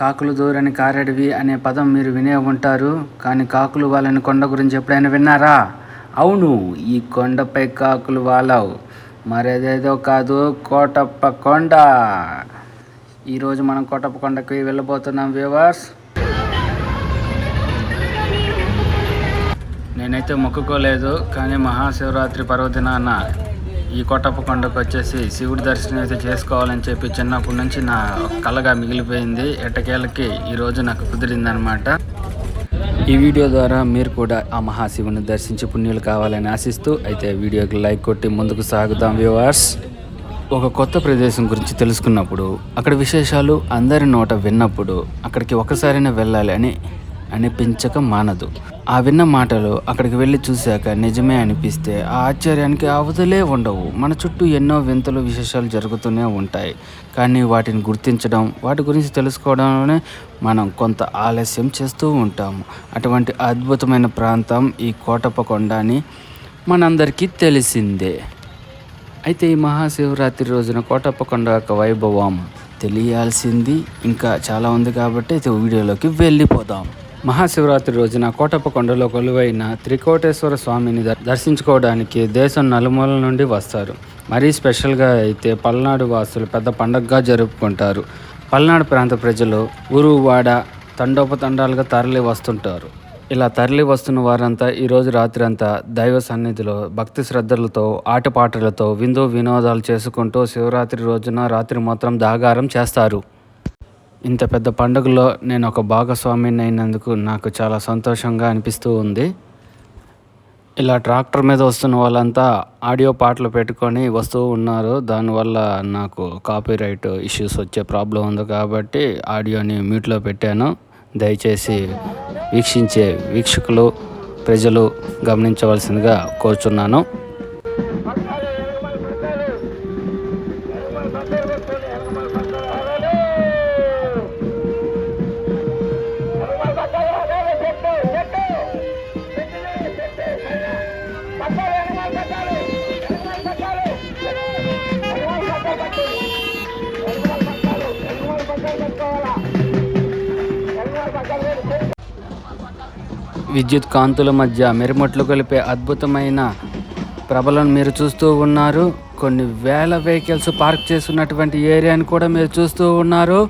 కాకులు దూరని కారడివి అనే పదం మీరు వినే ఉంటారు కానీ కాకులు వాళ్ళని కొండ గురించి ఎప్పుడైనా విన్నారా? అవును ఈ కొండపై కాకులు వాలవు. మరేదేదో కాదు కోటప్ప కొండ. ఈరోజు మనం కోటప్ప కొండకి వెళ్ళబోతున్నాం వ్యూవర్స్. నేనైతే మొక్కుకోలేదు కానీ మహాశివరాత్రి పర్వదినాన ఈ కోటప్ప కొండకు వచ్చేసి శివుడి దర్శనం అయితే చేసుకోవాలని చెప్పి చిన్నప్పటి నుంచి నా కలగా మిగిలిపోయింది. ఎట్టకేళ్ళకి ఈరోజు నాకు కుదిరిందనమాట ఈ వీడియో ద్వారా మీరు కూడా ఆ మహాశివుని దర్శించి పుణ్యులు కావాలని ఆశిస్తూ అయితే వీడియోకి లైక్ కొట్టి ముందుకు సాగుదాం వ్యూవర్స్. ఒక కొత్త ప్రదేశం గురించి తెలుసుకున్నప్పుడు అక్కడ విశేషాలు అందరి నోట విన్నప్పుడు అక్కడికి ఒకసారైనా వెళ్ళాలి అని అనిపించక మానదు. ఆ విన్న మాటలు అక్కడికి వెళ్ళి చూశాక నిజమే అనిపిస్తే ఆ ఆశ్చర్యానికి అవధులే ఉండవు. మన చుట్టూ ఎన్నో వింతలు విశేషాలు జరుగుతూనే ఉంటాయి. కానీ వాటిని గుర్తించడం వాటి గురించి తెలుసుకోవడంలోనే మనం కొంత ఆలస్యం చేస్తూ ఉంటాము. అటువంటి అద్భుతమైన ప్రాంతం ఈ కోటప్ప కొండ అని మనందరికీ తెలిసిందే. అయితే ఈ మహాశివరాత్రి రోజున కోటప్ప కొండ యొక్క వైభవం తెలియాల్సింది. ఇంకా చాలా ఉంది కాబట్టి అయితే వీడియోలోకి వెళ్ళిపోదాం. మహాశివరాత్రి రోజున కోటప్ప కొండలో కొలువైన త్రికోటేశ్వర స్వామిని దర్శించుకోవడానికి దేశం నలుమూలల నుండి వస్తారు. మరీ స్పెషల్గా అయితే పల్నాడు వాసులు పెద్ద పండగగా జరుపుకుంటారు. పల్నాడు ప్రాంత ప్రజలు ఊరు వాడ తండోపతండాలుగా తరలి వస్తుంటారు. ఇలా తరలి వస్తున్న వారంతా ఈరోజు రాత్రి అంతా దైవ సన్నిధిలో భక్తి శ్రద్ధలతో ఆటపాటలతో విందు వినోదాలు చేసుకుంటూ శివరాత్రి రోజున రాత్రి మాత్రం దాగారం చేస్తారు. ఇంత పెద్ద పండుగలో నేను ఒక భాగస్వామిని అయినందుకు నాకు చాలా సంతోషంగా అనిపిస్తూ ఉంది. ఇలా ట్రాక్టర్ మీద వస్తున్న వాళ్ళంతా ఆడియో పాటలు పెట్టుకొని వస్తూ ఉన్నారు. దానివల్ల నాకు కాపీరైట్ ఇష్యూస్ వచ్చే ప్రాబ్లం ఉంది కాబట్టి ఆడియోని మ్యూట్లో పెట్టాను. దయచేసి వీక్షించే వీక్షకులు ప్రజలు గమనించవలసిందిగా కోరుచున్నాను. విద్యుత్ కాంతుల మధ్య మెరుమట్లు కలిపే అద్భుతమైన ప్రభలను మీరు చూస్తూ ఉన్నారు. కొన్ని వేల వెహికల్స్ పార్క్ చేస్తున్నటువంటి ఏరియాని కూడా మీరు చూస్తూ ఉన్నారు.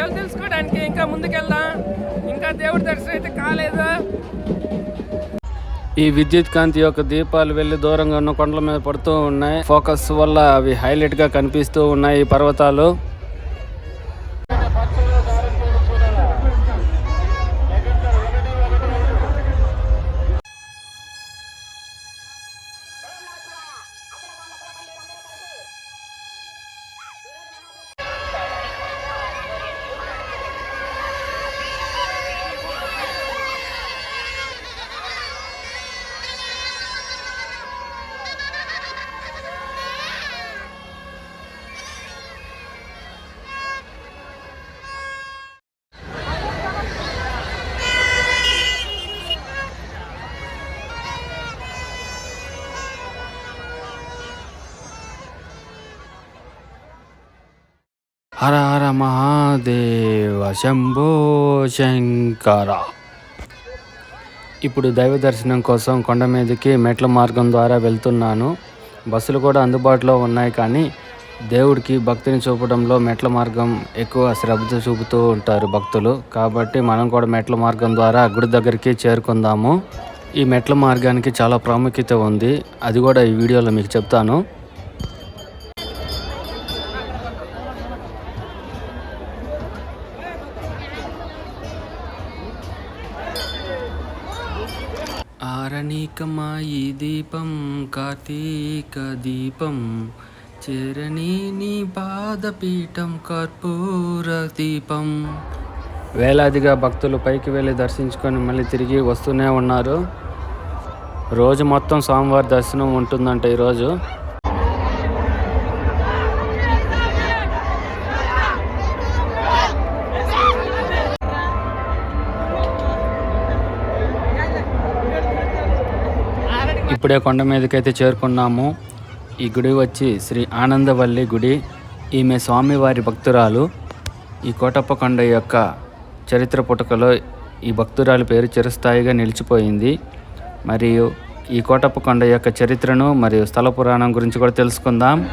విషయాలు తెలుసుకోవడానికి ఇంకా ముందుకెళ్దాం. ఇంకా దేవుడి దర్శనం అయితే కాలేదు. ఈ విద్యుత్ కాంతి యొక్క దీపాలు వెళ్ళి దూరంగా ఉన్న కొండల మీద పడుతూ ఉన్నాయి. ఫోకస్ వల్ల అవి హైలైట్గా కనిపిస్తూ ఉన్నాయి ఈ పర్వతాలు. మహాదేవ శంభో శంకర. ఇప్పుడు దైవ దర్శనం కోసం కొండ మీదకి మెట్ల మార్గం ద్వారా వెళ్తున్నాను. బస్సులు కూడా అందుబాటులో ఉన్నాయి కానీ దేవుడికి భక్తిని చూపడంలో మెట్ల మార్గం ఎక్కువ శ్రద్ధ చూపుతూ ఉంటారు భక్తులు. కాబట్టి మనం కూడా మెట్ల మార్గం ద్వారా గుడి దగ్గరికి చేరుకుందాము. ఈ మెట్ల మార్గానికి చాలా ప్రాముఖ్యత ఉంది. అది కూడా ఈ వీడియోలో మీకు చెప్తాను. ఆరణికమాయి దీపం కార్తీక దీపం. చేరణి నీ పాదపీఠం కర్పూర దీపం. వేలాదిగా భక్తులు పైకి వెళ్ళి దర్శించుకొని మళ్ళీ తిరిగి వస్తూనే ఉన్నారు. రోజు మొత్తం స్వామివారి దర్శనం ఉంటుందంట ఈరోజు. ఇప్పుడే కొండ మీదకైతే చేరుకున్నాము. ఈ గుడి వచ్చి శ్రీ ఆనందవల్లి గుడి. ఈమె స్వామివారి భక్తురాలు. ఈ కోటప్ప కొండ యొక్క చరిత్ర పుటకలో ఈ భక్తురాలు పేరు చిరస్థాయిగా నిలిచిపోయింది. మరియు ఈ కోటప్ప కొండ యొక్క చరిత్రను మరియు స్థల పురాణం గురించి కూడా తెలుసుకుందాం.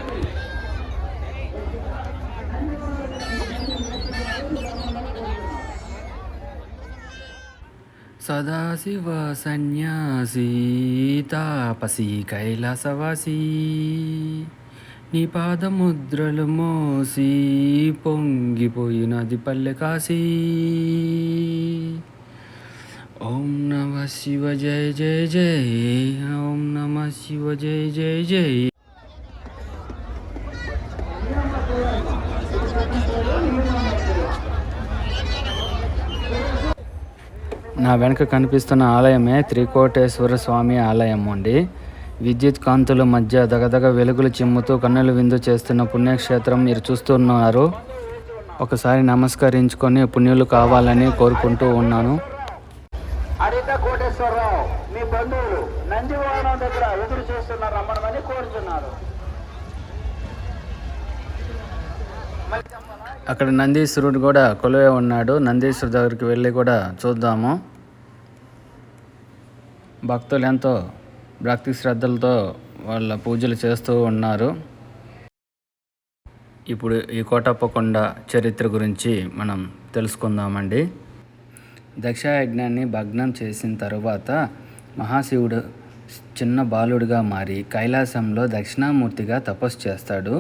శివ సన్యాసి తాపసి కైలాసవాసి. నీ పాదముద్రలు మోసి పొంగిపోయినది పల్లె కాశీ. ఓం నమ శివ జయ జయ జయ ఓం నమ శివ జయ జయ జయ. నా వెనుక కనిపిస్తున్న ఆలయమే త్రికోటేశ్వర స్వామి ఆలయం అండి. విద్యుత్ కాంతుల మధ్య దగదగ వెలుగులు చిమ్ముతూ కన్నుల విందు చేస్తున్న పుణ్యక్షేత్రం మీరు చూస్తున్నారు. ఒకసారి నమస్కరించుకొని పుణ్యులు కావాలని కోరుకుంటూ ఉన్నాను. హరిత కోటేశ్వరరావు మీ బంధువులు నందివానం దగ్గర ఎదురు చూస్తున్నారు రమణ కోరుతున్నారు అక్కడ నందీశ్వరుడు కూడా కొలువే ఉన్నాడు. నందీశ్వరుడు దగ్గరికి వెళ్ళి కూడా చూద్దాము. భక్తులు ఎంతో భక్తి శ్రద్ధలతో వాళ్ళ పూజలు చేస్తూ ఉన్నారు. ఇప్పుడు ఈ కోటప్పకొండ చరిత్ర గురించి మనం తెలుసుకుందామండి. దక్షాయజ్ఞాన్ని భగ్నం చేసిన తరువాత మహాశివుడు చిన్న బాలుడిగా మారి కైలాసంలో దక్షిణామూర్తిగా తపస్సు చేస్తాడు.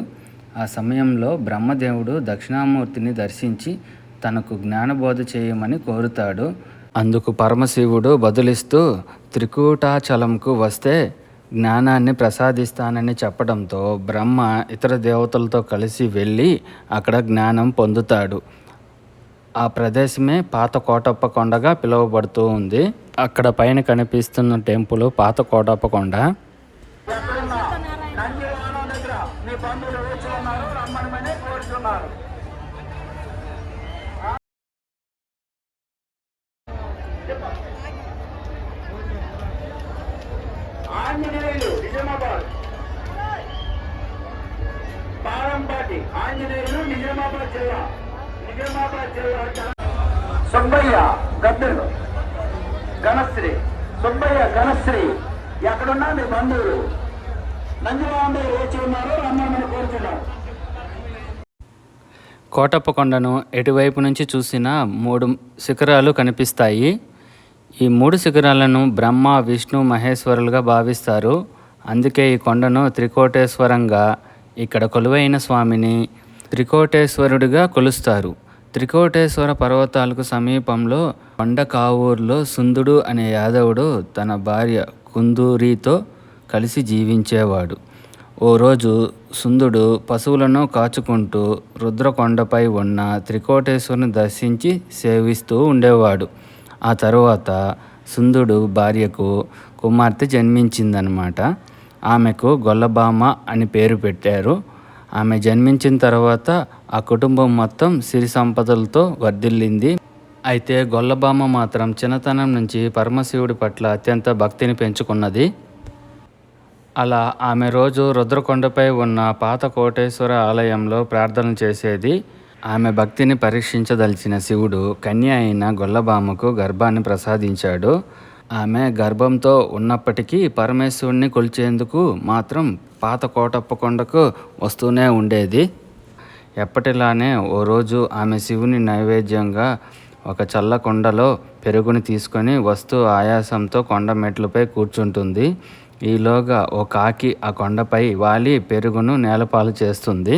ఆ సమయంలో బ్రహ్మదేవుడు దక్షిణామూర్తిని దర్శించి తనకు జ్ఞానబోధ చేయమని కోరుతాడు. అందుకు పరమశివుడు బదులిస్తూ త్రికూటాచలంకు వస్తే జ్ఞానాన్ని ప్రసాదిస్తానని చెప్పడంతో బ్రహ్మ ఇతర దేవతలతో కలిసి వెళ్ళి అక్కడ జ్ఞానం పొందుతాడు. ఆ ప్రదేశమే పాత కోటప్ప కొండగా పిలువబడుతూ ఉంది. అక్కడ పైన కనిపిస్తున్న టెంపుల్ పాత కోటప్ప కొండ. ఆంజనేయులు నిజామాబాద్. పారంపాటి ఆంజనేయులు నిజామాబాద్ జిల్లా. నిజామాబాద్ జిల్లా సుబ్బయ్య గద్దరు ఘనశ్రీ సుబ్బయ్య ఘనశ్రీ. ఎక్కడున్నా మీ బంధువులు. నందివాంబే వేచి ఉన్నారు రమ్మని కోరుచున్నారు కోటప్ప కొండను ఎటువైపు నుంచి చూసినా మూడు శిఖరాలు కనిపిస్తాయి. ఈ మూడు శిఖరాలను బ్రహ్మ విష్ణు మహేశ్వరులుగా భావిస్తారు. అందుకే ఈ కొండను త్రికోటేశ్వరంగా ఇక్కడ కొలువైన స్వామిని త్రికోటేశ్వరుడిగా కొలుస్తారు. త్రికోటేశ్వర పర్వతాలకు సమీపంలో కొండ కావూరులో సుందుడు అనే యాదవుడు తన భార్య కుందూరితో కలిసి జీవించేవాడు. ఓ రోజు సుందుడు పశువులను కాచుకుంటూ రుద్రకొండపై ఉన్న త్రికోటేశ్వరుని దర్శించి సేవిస్తూ ఉండేవాడు. ఆ తరువాత సుందుడు భార్యకు కుమార్తె జన్మించిందనమాట ఆమెకు గొల్లబామ అని పేరు పెట్టారు. ఆమె జన్మించిన తర్వాత ఆ కుటుంబం మొత్తం సిరి సంపదలతో వర్ధిల్లింది. అయితే గొల్లబామ మాత్రం చిన్నతనం నుంచి పరమశివుడి పట్ల అత్యంత భక్తిని పెంచుకున్నది. అలా ఆమె రోజు రుద్రకొండపై ఉన్న పాత కోటేశ్వర ఆలయంలో ప్రార్థన చేసేది. ఆమె భక్తిని పరీక్షించదలిచిన శివుడు కన్య అయిన గొల్లబామకు గర్భాన్ని ప్రసాదించాడు. ఆమె గర్భంతో ఉన్నప్పటికీ పరమేశ్వరుణ్ణి కొలిచేందుకు మాత్రం పాత కోటప్ప కొండకు వస్తూనే ఉండేది. ఎప్పటిలానే ఓ రోజు ఆమె శివుని నైవేద్యంగా ఒక చల్ల కొండలో పెరుగుని తీసుకొని వస్తూ ఆయాసంతో కొండ మెట్లపై కూర్చుంటుంది. ఈలోగా ఓ కాకి ఆ కొండపై వాలి పెరుగును నేలపాలు చేస్తుంది.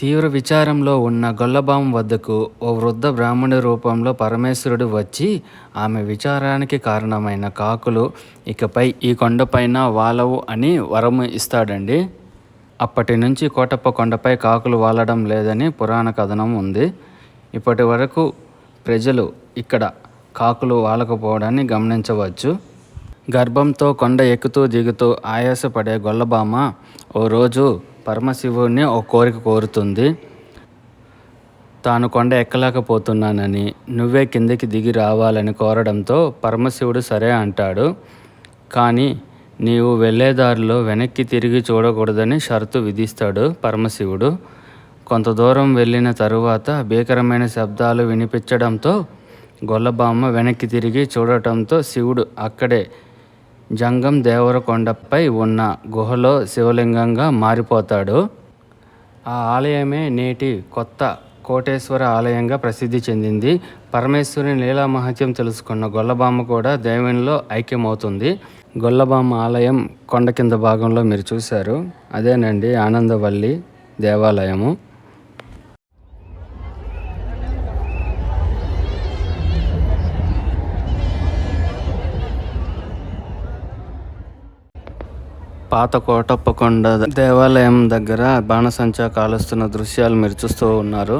తీవ్ర విచారంలో ఉన్న గొల్లబాం వద్దకు ఓ వృద్ధ బ్రాహ్మణి రూపంలో పరమేశ్వరుడు వచ్చి ఆమె విచారానికి కారణమైన కాకులు ఇకపై ఈ కొండపైన వాలవు అని వరము ఇస్తాడండి. అప్పటి నుంచి కోటప్ప కొండపై కాకులు వాలడం లేదని పురాణ కథనం ఉంది. ఇప్పటి వరకు ప్రజలు ఇక్కడ కాకులు వాలకపోవడాన్ని గమనించవచ్చు. గర్భంతో కొండ ఎక్కుతూ దిగుతూ ఆయాసపడే గొల్లబామ ఓ రోజు పరమశివుడిని ఒక కోరిక కోరుతుంది. తాను కొండ ఎక్కలేకపోతున్నానని నువ్వే కిందకి దిగి రావాలని కోరడంతో పరమశివుడు సరే అంటాడు. కానీ నీవు వెళ్ళేదారిలో వెనక్కి తిరిగి చూడకూడదని షరతు విధిస్తాడు పరమశివుడు. కొంత దూరం వెళ్ళిన తరువాత భీకరమైన శబ్దాలు వినిపించడంతో గొల్లబామ్మ వెనక్కి తిరిగి చూడటంతో శివుడు అక్కడే జంగం దేవరకొండపై ఉన్న గుహలో శివలింగంగా మారిపోతాడు. ఆ ఆలయమే నేటి కొత్త కోటేశ్వర ఆలయంగా ప్రసిద్ధి చెందింది. పరమేశ్వరుని లీలా మహత్యం తెలుసుకున్న గొల్లబామ్మ కూడా దేవునిలో ఐక్యమవుతుంది. గొల్లబామ్మ ఆలయం కొండ కింద భాగంలో మీరు చూశారు. అదేనండి ఆనందవల్లి దేవాలయము. పాత కోటప్పకొండ దేవాలయం దగ్గర బాణసంచా కాలుస్తున్న దృశ్యాలు మీరు చూస్తూ ఉన్నారు.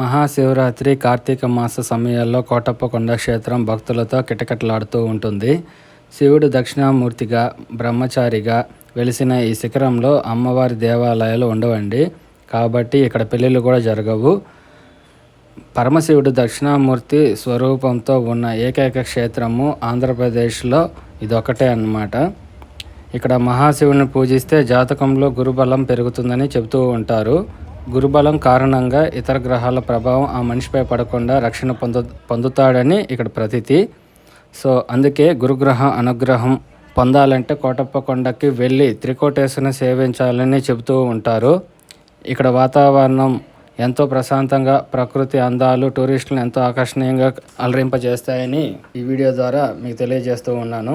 మహాశివరాత్రి కార్తీక మాస సమయాల్లో కోటప్పకొండ క్షేత్రం భక్తులతో కిటకిటలాడుతూ ఉంటుంది. శివుడు దక్షిణామూర్తిగా బ్రహ్మచారిగా వెలిసిన ఈ శిఖరంలో అమ్మవారి దేవాలయాలు ఉండవండి. కాబట్టి ఇక్కడ పెళ్ళిళ్ళు కూడా జరగవు. పరమశివుడు దక్షిణామూర్తి స్వరూపంతో ఉన్న ఏకైక క్షేత్రము ఆంధ్రప్రదేశ్లో ఇదొకటే అన్నమాట. ఇక్కడ మహాశివుని పూజిస్తే జాతకంలో గురుబలం పెరుగుతుందని చెబుతూ ఉంటారు. గురుబలం కారణంగా ఇతర గ్రహాల ప్రభావం ఆ మనిషిపై పడకుండా రక్షణ పొందు పొందుతాడని ఇక్కడ ప్రతీతి. సో అందుకే గురుగ్రహ అనుగ్రహం పొందాలంటే కోటప్ప కొండకి వెళ్ళి త్రికోటేశ్వరిని సేవించాలని చెబుతూ ఉంటారు. ఇక్కడ వాతావరణం ఎంతో ప్రశాంతంగా ప్రకృతి అందాలు టూరిస్టులను ఎంతో ఆకర్షణీయంగా అలరింపజేస్తాయని ఈ వీడియో ద్వారా మీకు తెలియజేస్తూ ఉన్నాను.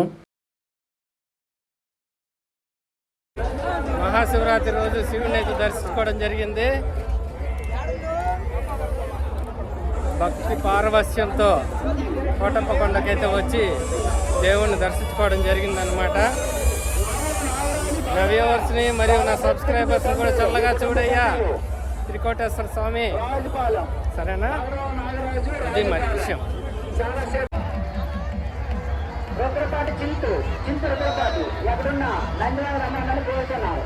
మహాశివరాత్రి రోజు శివుని అయితే దర్శించుకోవడం జరిగింది. భక్తి పారవస్యంతో కోటప్ప కొండకైతే వచ్చి దేవుణ్ణి దర్శించుకోవడం జరిగిందనమాట నా వ్యూవర్స్ని మరియు నా సబ్స్క్రైబర్స్ని కూడా చల్లగా చూడయ్యా. త్రికోటేశ్వర స్వామి. సరేనా? అది మరి విషయం. రుద్రపాటి చింతు చింతు రుద్రపాటి ఎక్కడున్నా? నందివాడ రమ్మని కోరుతున్నారు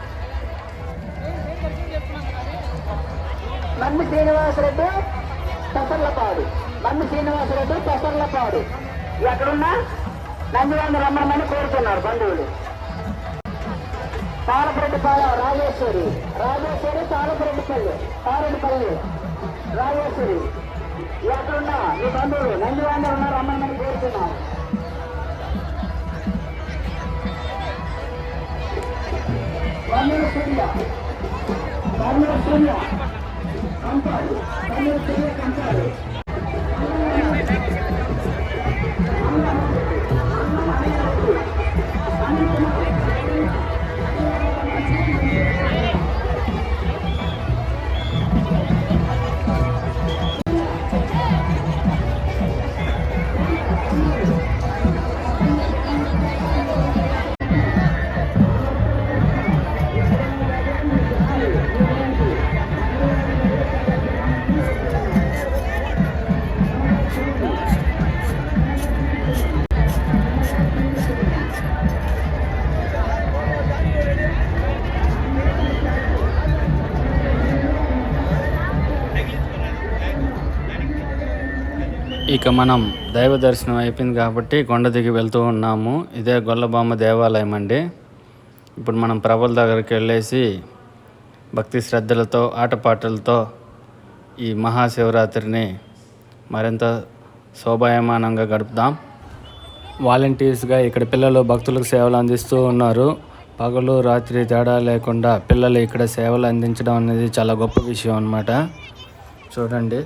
నమ్మి శ్రీనివాసరెడ్డి పెసర్లపాడు. నమ్మి శ్రీనివాసరెడ్డి పెసర్లపాడు. ఎక్కడున్నా నందివాడ రమ్మని కోరుతున్నారు బంధువులు. తారపరెడ్డిపాలెం రాజేశ్వరి. రాజేశ్వరి తారపరెడ్డిపల్లి తారెడ్డిపల్లి రాజేశ్వరి. ఎక్కడున్నా మీ బంధువులు నందివాణి ఉన్నారు రమ్మని కోరుతున్నారు. Vamos Surya. Cambio, cambio, cambio, cambio, cambio, cambio, cambio, ఇక మనం దైవ దర్శనం అయిపోయింది కాబట్టి కొండ దిగి వెళ్తూ ఉన్నాము. ఇదే గొల్లబామ్మ దేవాలయం అండి. ఇప్పుడు మనం ప్రభుల దగ్గరికి వెళ్ళేసి భక్తి శ్రద్ధలతో ఆటపాటలతో ఈ మహాశివరాత్రిని మరింత శోభాయమానంగా గడుపుదాం. వాలంటీర్స్గా ఇక్కడ పిల్లలు భక్తులకు సేవలు అందిస్తూ ఉన్నారు. పగలు రాత్రి తేడా లేకుండా పిల్లలు ఇక్కడ సేవలు అందించడం అనేది చాలా గొప్ప విషయం అన్నమాట. చూడండి.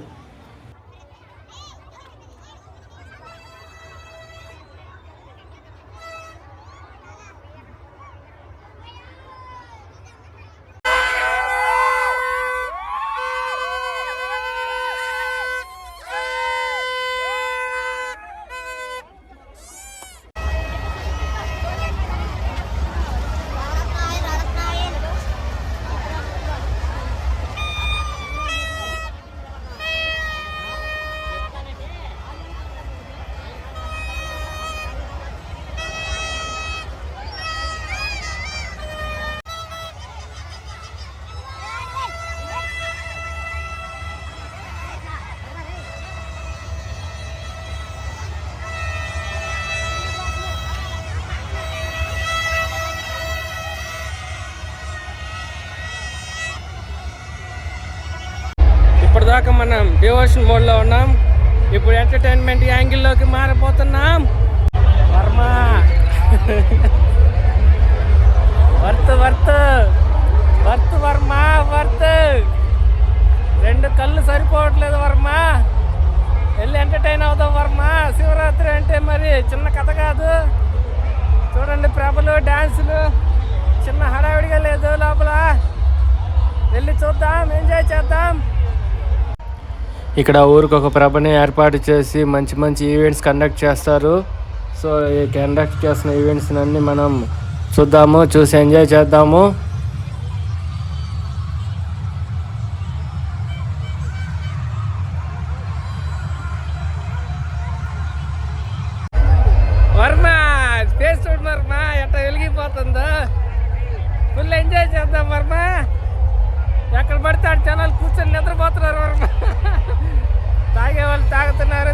మనం డివోషన్ మోడ్లో ఉన్నాం. ఇప్పుడు ఎంటర్టైన్మెంట్ యాంగిల్లోకి మారిపోతున్నాం. Varma. Worth worth. Worth Varma worth. రెండు కళ్ళు సరిపోవట్లేదు వర్మ. వెళ్ళి ఎంటర్టైన్ అవుదాం వర్మ. శివరాత్రి అంటే మరి చిన్న కథ కాదు. చూడండి ప్రభలు డ్యాన్సులు చిన్న హడావిడిగా లేదు లోపల. వెళ్ళి చూద్దాం ఎంజాయ్ చేద్దాం. ఇక్కడ ఊరికి ఒక ప్రభని ఏర్పాటు చేసి మంచి మంచి ఈవెంట్స్ కండక్ట్ చేస్తారు. సో ఈ కండక్ట్ చేసిన ఈవెంట్స్ అన్ని మనం చూద్దాము చూసి ఎంజాయ్ చేద్దాము.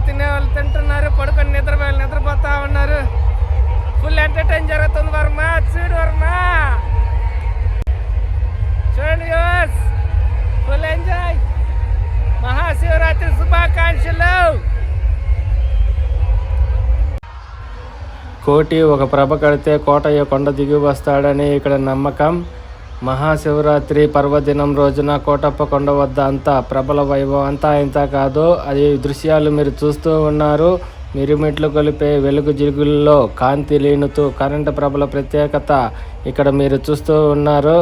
తినే వాళ్ళు తింటున్నారు పడుకొని నిద్రపోయే నిద్రపోతా ఉన్నారు. ఫుల్ ఎంటర్టైన్ జరుగుతుంది వర్మ చూడు వర్మ. చూడండి ఫుల్ ఎంజాయ్ మహాశివరాత్రి శుభాకాంక్షలు. కోటి ఒక ప్రభ కడితే కోటయ్య కొండ దిగి వస్తాడని ఇక్కడ నమ్మకం. మహాశివరాత్రి పర్వదినం రోజున కోటప్ప కొండ వద్ద అంతా ప్రభల వైభవం అంతా ఇంత కాదు అది దృశ్యాలు మీరు చూస్తూ ఉన్నారు. మిరుమిట్లు కొలిపే వెలుగు జిగుల్లో కాంతి లీనుతూ కరెంటు ప్రభల ప్రత్యేకత ఇక్కడ మీరు చూస్తూ ఉన్నారు.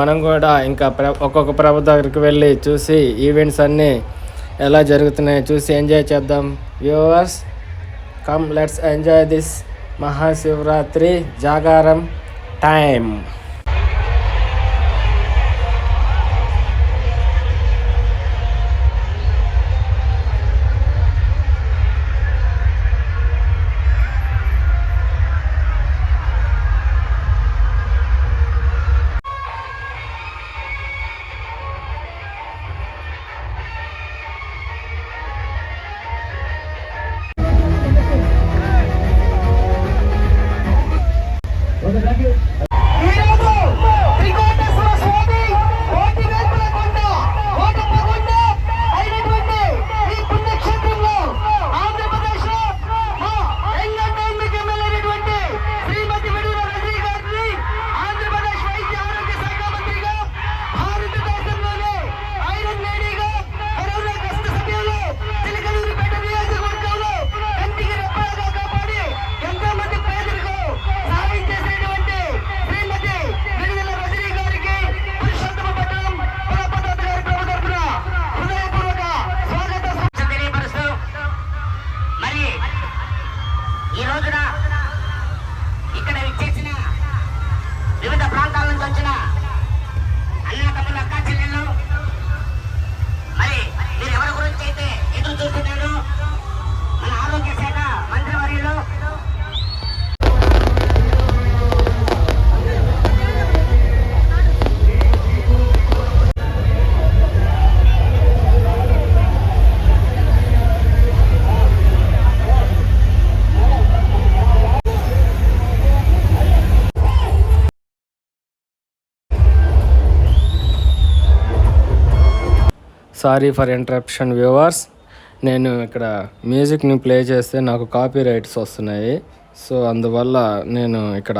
మనం కూడా ఇంకా ప్ర ఒక్కొక్క ప్రభ దగ్గరికి వెళ్ళి చూసి ఈవెంట్స్ అన్నీ ఎలా జరుగుతున్నాయో చూసి ఎంజాయ్ చేద్దాం. Viewers come let's enjoy this Mahashivratri జాగారం time sorry for interruption viewers నేను ఇక్కడ మ్యూజిక్ని ప్లే చేస్తే నాకు కాపీ రైట్స్ వస్తున్నాయి. సో అందువల్ల నేను ఇక్కడ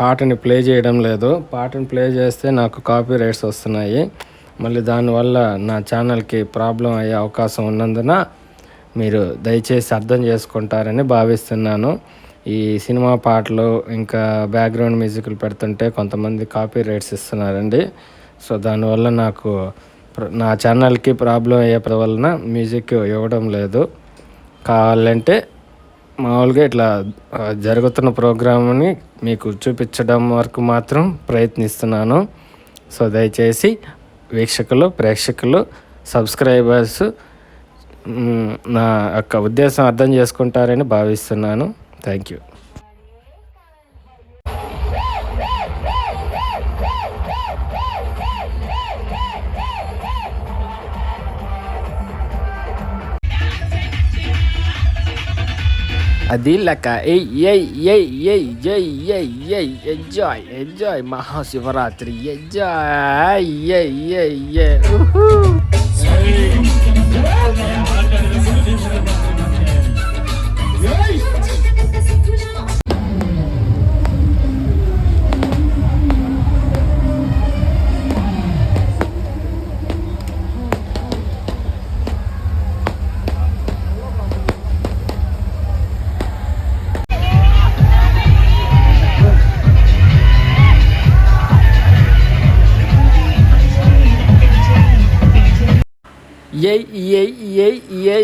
పాటని ప్లే చేయడం లేదు. పాటని ప్లే చేస్తే నాకు కాపీ రైట్స్ వస్తున్నాయి. మళ్ళీ దానివల్ల నా ఛానల్కి ప్రాబ్లం అయ్యే అవకాశం ఉన్నందున మీరు దయచేసి అర్థం చేసుకుంటారని భావిస్తున్నాను. ఈ సినిమా పాటలు ఇంకా బ్యాక్గ్రౌండ్ మ్యూజిక్లు పెడుతుంటే కొంతమంది కాపీ రైట్స్ ఇస్తున్నారండి. సో దానివల్ల నాకు నా ఛానల్కి ప్రాబ్లం అయ్యే ప్ర- వలన మ్యూజిక్ ఇవ్వడం లేదు. కావాలంటే మామూలుగా ఇట్లా జరుగుతున్న ప్రోగ్రామ్ని మీకు చూపించడం వరకు మాత్రం ప్రయత్నిస్తున్నాను. సో దయచేసి వీక్షకులు ప్రేక్షకులు సబ్స్క్రైబర్స్ నా యొక్క ఉద్దేశం అర్థం చేసుకుంటారని భావిస్తున్నాను. Thank you Adilaka, hey, yay, yay, yay, yay, yay, yay, enjoy, enjoy Mahashivaratri, enjoy, yay, yay, yay, woohoo!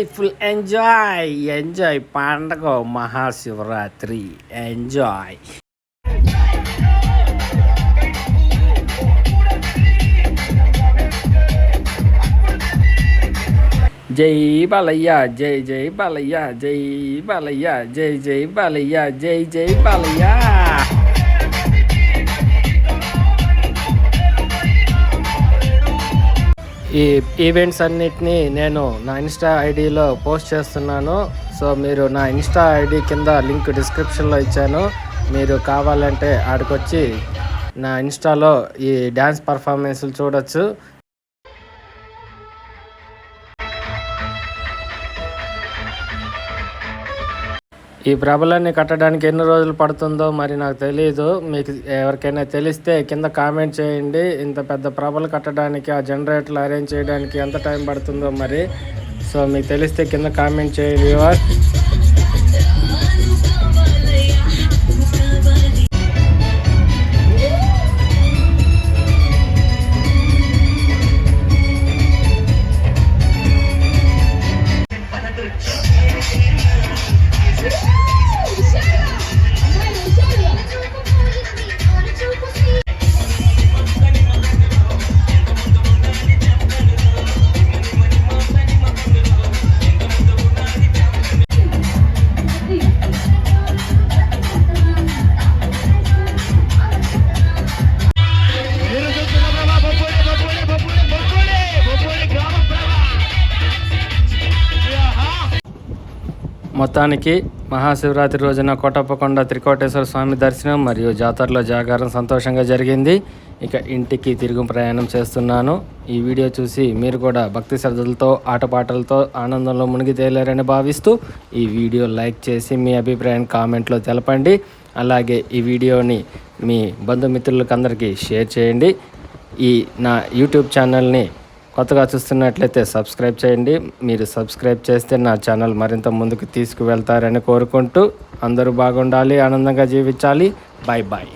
ఏయ్ ఏయ్ ఫుల్ ఎంజాయ్ ఎంజాయ్ పండగ మహాశివరాత్రి ఎంజాయ్ జై బాలయ్య జై జై బాలయ్య జై బాలయ్య జై జై బాలయ్య జై జై బాలయ్య ఈ ఈవెంట్స్ అన్నిటినీ నేను నా ఇన్స్టా ఐడిలో పోస్ట్ చేస్తున్నాను. సో మీరు నా ఇన్స్టా ఐడి కింద లింక్ డిస్క్రిప్షన్లో ఇచ్చాను. మీరు కావాలంటే ఆడికొచ్చి నా ఇన్స్టాలో ఈ డ్యాన్స్ పర్ఫార్మెన్స్లు చూడొచ్చు. ఈ ప్రభలన్నీ కట్టడానికి ఎన్ని రోజులు పడుతుందో మరి నాకు తెలియదు మీకు ఎవరికైనా తెలిస్తే కింద కామెంట్ చేయండి. ఇంత పెద్ద ప్రభలు కట్టడానికి ఆ జనరేటర్లు అరేంజ్ చేయడానికి ఎంత టైం పడుతుందో మరి. సో మీకు తెలిస్తే కింద కామెంట్ చేయండి వ్యూవర్స్ మొత్తానికి మహాశివరాత్రి రోజున కోటప్పకొండ త్రికోటేశ్వర స్వామి దర్శనం మరియు జాతరలో జాగారం సంతోషంగా జరిగింది. ఇక ఇంటికి తిరుగు ప్రయాణం చేస్తున్నాను. ఈ వీడియో చూసి మీరు కూడా భక్తి శ్రద్ధలతో ఆటపాటలతో ఆనందంలో మునిగి తేలారని భావిస్తూ ఈ వీడియో లైక్ చేసి మీ అభిప్రాయం కామెంట్లో తెలపండి. అలాగే ఈ వీడియోని మీ బంధుమిత్రులకు అందరికీ షేర్ చేయండి. ఈ నా యూట్యూబ్ ఛానల్ని కొత్తగా చూస్తున్నట్లయితే సబ్స్క్రైబ్ చేయండి. మీరు సబ్స్క్రైబ్ చేస్తే నా ఛానల్ మరింత ముందుకు తీసుకువెళ్తారని కోరుకుంటూ అందరూ బాగుండాలి ఆనందంగా జీవించాలి. Bye bye